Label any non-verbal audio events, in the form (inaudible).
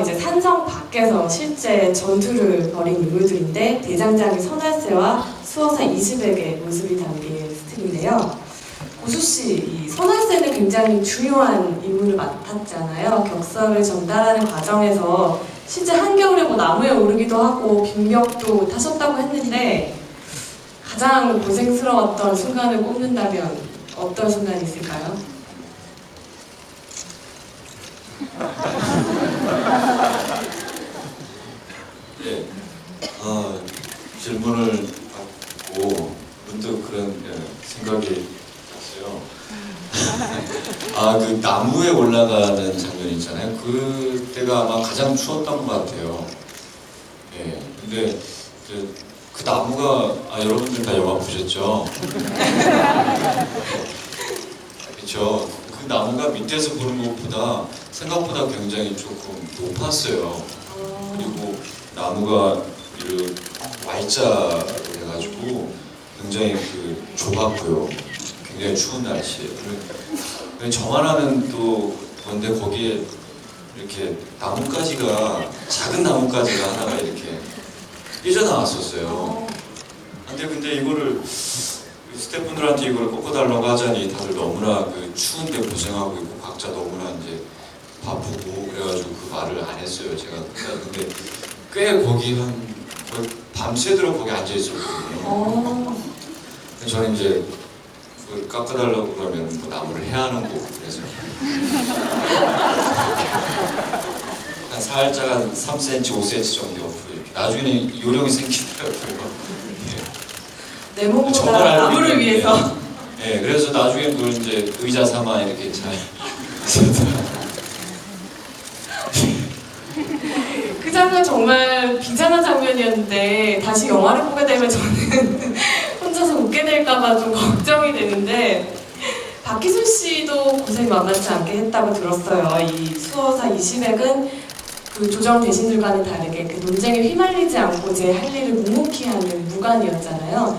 이제 산성 밖에서 실제 전투를 벌인 인물들인데 대장장이 선할세와 수호사 이시백의 모습이 담긴 스틸인데요. 고수 씨, 이 선할세는 굉장히 중요한 임무를 맡았잖아요. 격사를 전달하는 과정에서 실제 한겨울에 뭐 나무에 오르기도 하고 빙벽도 타셨다고 했는데 가장 고생스러웠던 순간을 꼽는다면 어떤 순간이 있을까요? (laughs) 예. 아, 질문을 받고 문득 그런 예, 생각이 났어요. (laughs) 아, 그 나무에 올라가는 장면 있잖아요. 그때가 아마 가장 추웠던 것 같아요. 예. 근데 그, 그 나무가 아 여러분들 다 영화 보셨죠? (laughs) 그렇죠. 그 나무가 밑에서 보는 것보다 생각보다 굉장히 조금 높았어요. 그리고 나무가 그 Y자로 해가지고 굉장히 그 좁았고요. 굉장히 추운 날씨에. 저만 하는 또 건데 거기에 이렇게 나뭇가지가 작은 나뭇가지가 하나가 이렇게 삐져나왔었어요. 근데 근데 이거를 스태프분들한테 이걸 꺾어달라고 하자니 다들 너무나 그 추운데 고생하고 있고 각자 너무나 이제 바쁘고 그래가지고 그 말을 안 했어요 제가 근데 꽤 거기 한 거의 밤새도록 거기 앉아 있었거든요. 어, 저는 이제 그걸 깎아달라고 그러면 뭐 나무를 해야 하는 거고 그래서 한 살짝 한 3cm, 5cm 정도 나중에는 요령이 생기더라고요. 예. 내 몸보다 나무를. 위해서 예, 그래서 나중에 그걸 이제 의자 삼아 이렇게 잘그 장면 정말 비장한 장면이었는데 다시 영화를 보게 되면 저는 (laughs) 혼자서 웃게 될까봐 좀 걱정이 되는데 박희순 씨도 고생 만만치 않게 했다고 들었어요. 이 수호사 이시백은 그 조정 대신들과는 다르게 그 논쟁에 휘말리지 않고 제 할 일을 묵묵히 하는 무관이었잖아요.